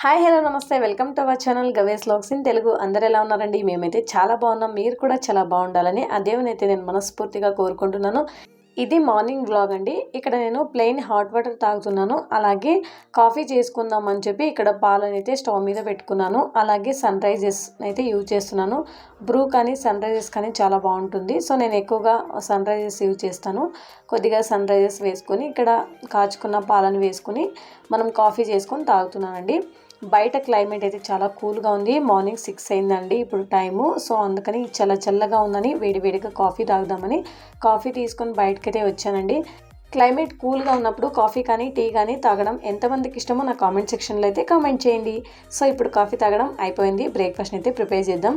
Hi hello నమస్తే. Welcome to our channel గవేస్ logs in Telugu. అందరు ఎలా ఉన్నారండి? మేమైతే చాలా బాగున్నాం. మీరు కూడా చాలా బాగుండాలని ఆ దేవుని అయితే నేను మనస్ఫూర్తిగా కోరుకుంటున్నాను. ఇది మార్నింగ్ వ్లాగ్ అండి. ఇక్కడ నేను ప్లెయిన్ హాట్ వాటర్ తాగుతున్నాను. అలాగే కాఫీ చేసుకుందాం అని చెప్పి ఇక్కడ పాలను అయితే స్టవ్ మీద పెట్టుకున్నాను. అలాగే సన్ రైజెస్ అయితే యూజ్ చేస్తున్నాను. బ్రూ కానీ సన్ రైజెస్ కానీ చాలా బాగుంటుంది. సో నేను ఎక్కువగా సన్ రైజెస్ యూజ్ చేస్తాను. కొద్దిగా సన్ రైజెస్ వేసుకొని ఇక్కడ కాచుకున్న పాలను వేసుకొని మనం కాఫీ చేసుకొని తాగుతున్నానండి. బయట క్లైమేట్ అయితే చాలా కూల్గా ఉంది. మార్నింగ్ సిక్స్ అయిందండి ఇప్పుడు టైము. సో అందుకని చల్ల చల్లగా ఉందని వేడి వేడిగా కాఫీ తాగుదామని కాఫీ తీసుకొని బయటకైతే వచ్చానండి. క్లైమేట్ కూల్గా ఉన్నప్పుడు కాఫీ కానీ టీ కానీ తాగడం ఎంతమందికి ఇష్టమో నా కామెంట్ సెక్షన్లో అయితే కామెంట్ చేయండి. సో ఇప్పుడు కాఫీ తాగడం అయిపోయింది. బ్రేక్ఫాస్ట్ అయితే ప్రిపేర్ చేద్దాం.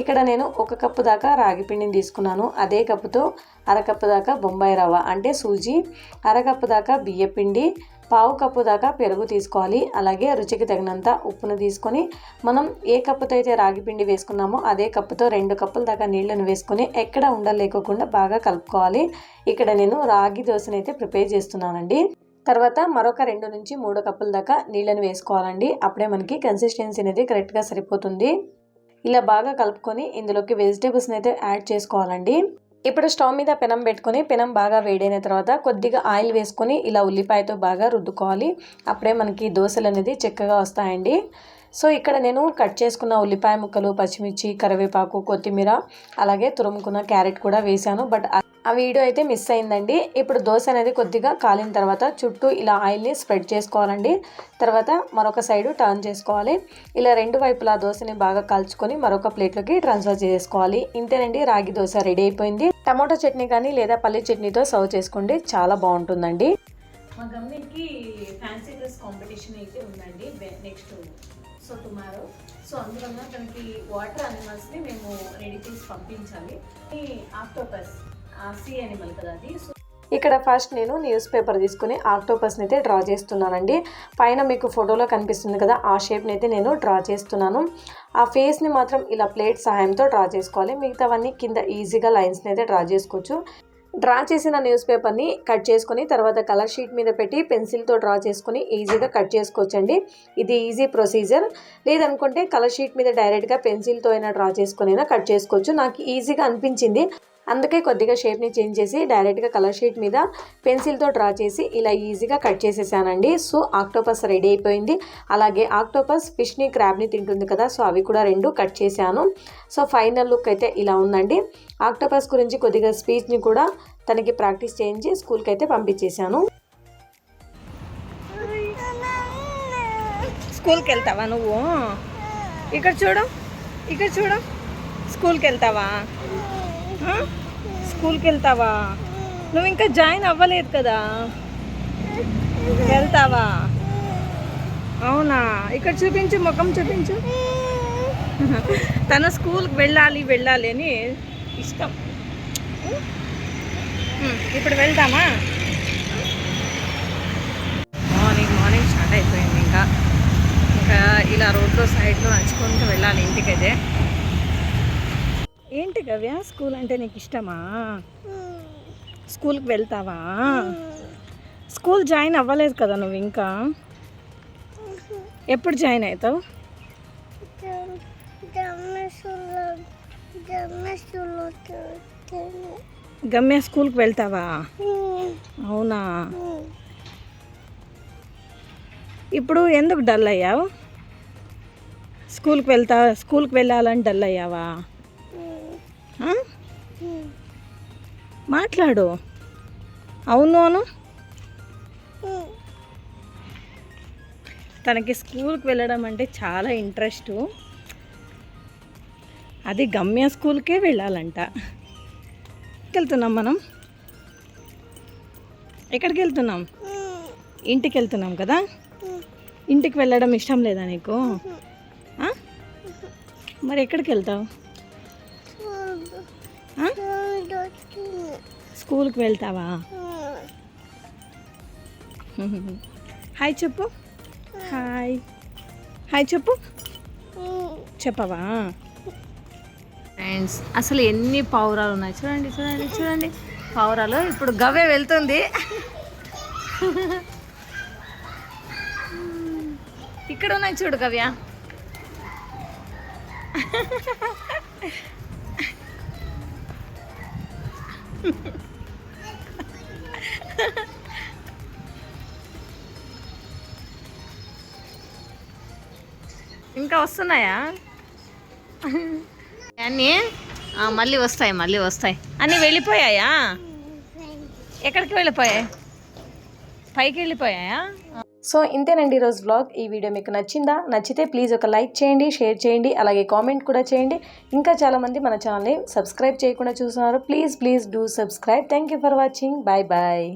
ఇక్కడ నేను ఒక కప్పు దాకా రాగి పిండిని తీసుకున్నాను. అదే కప్పుతో అరకప్పు దాకా బొంబాయి రవ్వ అంటే సూజీ అరకప్పు దాకా బియ్యపిండి పావు కప్పు దాకా పెరుగు తీసుకోవాలి. అలాగే రుచికి తగినంత ఉప్పును తీసుకొని మనం ఏ కప్పుతో అయితే రాగి పిండి వేసుకున్నామో అదే కప్పుతో రెండు కప్పుల దాకా నీళ్ళను వేసుకొని ఎక్కడ ఉండలేకోకుండా బాగా కలుపుకోవాలి. ఇక్కడ నేను రాగి దోశని అయితే ప్రిపేర్ చేస్తున్నానండి. తర్వాత మరొక రెండు నుంచి మూడు కప్పుల దాకా నీళ్ళని వేసుకోవాలండి. అప్పుడే మనకి కన్సిస్టెన్సీ అనేది కరెక్ట్గా సరిపోతుంది. ఇలా బాగా కలుపుకొని ఇందులోకి వెజిటేబుల్స్ని అయితే యాడ్ చేసుకోవాలండి. ఇప్పుడు స్టవ్ మీద పెనం పెట్టుకొని పెనం బాగా వేడైన తర్వాత కొద్దిగా ఆయిల్ వేసుకొని ఇలా ఉల్లిపాయతో బాగా రుద్దుకోవాలి. అప్పుడే మనకి దోశలు అనేది చక్కగా వస్తాయండి. సో ఇక్కడ నేను కట్ చేసుకున్న ఉల్లిపాయ ముక్కలు పచ్చిమిర్చి కరివేపాకు కొత్తిమీర అలాగే తురుముకున్న క్యారెట్ కూడా వేశాను. బట్ ఆ వీడియో అయితే మిస్ అయిందండి. ఇప్పుడు దోశ అనేది కొద్దిగా కాలిన తర్వాత చుట్టూ ఇలా ఆయిల్ని స్ప్రెడ్ చేసుకోవాలండి. తర్వాత మరొక సైడు టర్న్ చేసుకోవాలి. ఇలా రెండు వైపులా దోశని బాగా కాల్చుకొని మరొక ప్లేట్లోకి ట్రాన్స్ఫర్ చేసుకోవాలి. ఇంతేనండి రాగి దోశ రెడీ అయిపోయింది. టమాటో చట్నీ కానీ లేదా పల్లి చట్నీతో సర్వ్ చేసుకోండి చాలా బాగుంటుందండి. మా గమ్మికి ఫ్యాన్సీ డ్రెస్ కాంపిటీషన్ అయితే ఉందండి. Next so tomorrow. సో అందువల్ల తనకి వాటర్ అనిమల్స్ని మేము రెడీ చేసి పంపించాలి. ఆక్టోపస్ సీ అనిమల్ కదా అది. సో ఇక్కడ ఫస్ట్ నేను న్యూస్ పేపర్ తీసుకుని ఆక్టోపస్ని అయితే డ్రా చేస్తున్నానండి. పైన మీకు ఫోటోలో కనిపిస్తుంది కదా ఆ షేప్ని అయితే నేను డ్రా చేస్తున్నాను. ఆ ఫేస్ని మాత్రం ఇలా ప్లేట్ సహాయంతో డ్రా చేసుకోవాలి. మిగతావన్నీ కింద ఈజీగా లైన్స్ని అయితే డ్రా చేసుకోవచ్చు. డ్రా చేసిన న్యూస్ పేపర్ని కట్ చేసుకొని తర్వాత కలర్ షీట్ మీద పెట్టి పెన్సిల్తో డ్రా చేసుకొని ఈజీగా కట్ చేసుకోవచ్చండి. ఇది ఈజీ ప్రొసీజర్. లేదనుకుంటే కలర్ షీట్ మీద డైరెక్ట్గా పెన్సిల్తో అయినా డ్రా చేసుకొని అయినా కట్ చేసుకోవచ్చు. నాకు ఈజీగా అనిపించింది. అందుకే కొద్దిగా షేప్ని చేంజ్ చేసి డైరెక్ట్గా కలర్ షీట్ మీద పెన్సిల్తో డ్రా చేసి ఇలా ఈజీగా కట్ చేసేసానండి. సో ఆక్టోపస్ రెడీ అయిపోయింది. అలాగే ఆక్టోపస్ ఫిష్ని క్రాబ్ని తింటుంది కదా సో అవి కూడా రెండు కట్ చేశాను. సో ఫైనల్ లుక్ అయితే ఇలా ఉందండి. ఆక్టోపస్ గురించి కొద్దిగా స్పీచ్ని కూడా తనకి ప్రాక్టీస్ చేయించి స్కూల్కి అయితే పంపించేశాను. స్కూల్కి వెళ్తావా నువ్వు? ఇక్కడ చూడు ఇక్కడ చూడు. స్కూల్కి వెళ్తావా స్కూల్కి వెళ్తావా నువ్వు ఇంకా జాయిన్ అవ్వలేదు కదా? వెళ్తావా? అవునా? ఇక్కడ చూపించు ముఖం చూపించు. తన స్కూల్కి వెళ్ళాలి వెళ్ళాలి అని ఇష్టం. ఇప్పుడు వెళ్తామా మార్నింగ్ మార్నింగ్ స్టార్ట్ అయిపోయింది ఇంకా. ఇంకా ఇలా రోడ్లో సైడ్లో నడుచుకుంటూ వెళ్ళాలి ఇంటికైతే. ఏంటి గవ్య? స్కూల్ అంటే నీకు ఇష్టమా? స్కూల్కి వెళ్తావా? స్కూల్ జాయిన్ అవ్వలేదు కదా నువ్వు ఇంకా? ఎప్పుడు జాయిన్ అవుతావు? గమ్య స్కూల్కి వెళ్తావా? అవునా? ఇప్పుడు ఎందుకు డల్ అయ్యావు? స్కూల్కి వెళ్తా స్కూల్కి వెళ్ళాలని డల్ అయ్యావా? మాట్లాడు. అవును అను. తనకి స్కూల్కి వెళ్ళడం అంటే చాలా ఇంట్రెస్ట్. అది గమ్య స్కూల్కే వెళ్ళాలంట. వెళ్తున్నాం మనం? ఎక్కడికి వెళ్తున్నాం ఇంటికి వెళ్తున్నాం కదా? ఇంటికి వెళ్ళడం ఇష్టం లేదా నీకు? మరి ఎక్కడికి వెళ్తావు స్కూల్కి వెళ్తావా? హాయ్ చెప్పు. హాయ్. హాయ్ చెప్పు. చెప్పవా? ఫ్రెండ్స్ అసలు ఎన్ని పావురాలు ఉన్నాయి? చూడండి చూడండి చూడండి. పావురాలు. ఇప్పుడు గవ్వే వెళ్తుంది. ఇక్కడ ఉన్నాయి చూడు గవ్య. ఇంకా వస్తున్నాయా? అన్నీ? మళ్ళీ వస్తాయి మళ్ళీ వస్తాయి. అన్నీ వెళ్ళిపోయాయా? ఎక్కడికి వెళ్ళిపోయాయి? పైకి వెళ్ళిపోయాయా? సో ఇంతేనండి ఈరోజు వ్లాగ్ ఈ వీడియో మీకు నచ్చిందా? నచ్చితే ప్లీజ్ ఒక లైక్ చేయండి షేర్ చేయండి అలాగే కామెంట్ కూడా చేయండి. ఇంకా చాలామంది మన ఛానల్ని సబ్స్క్రైబ్ చేయకుండా చూస్తున్నారు. Please please do subscribe thank you for watching bye bye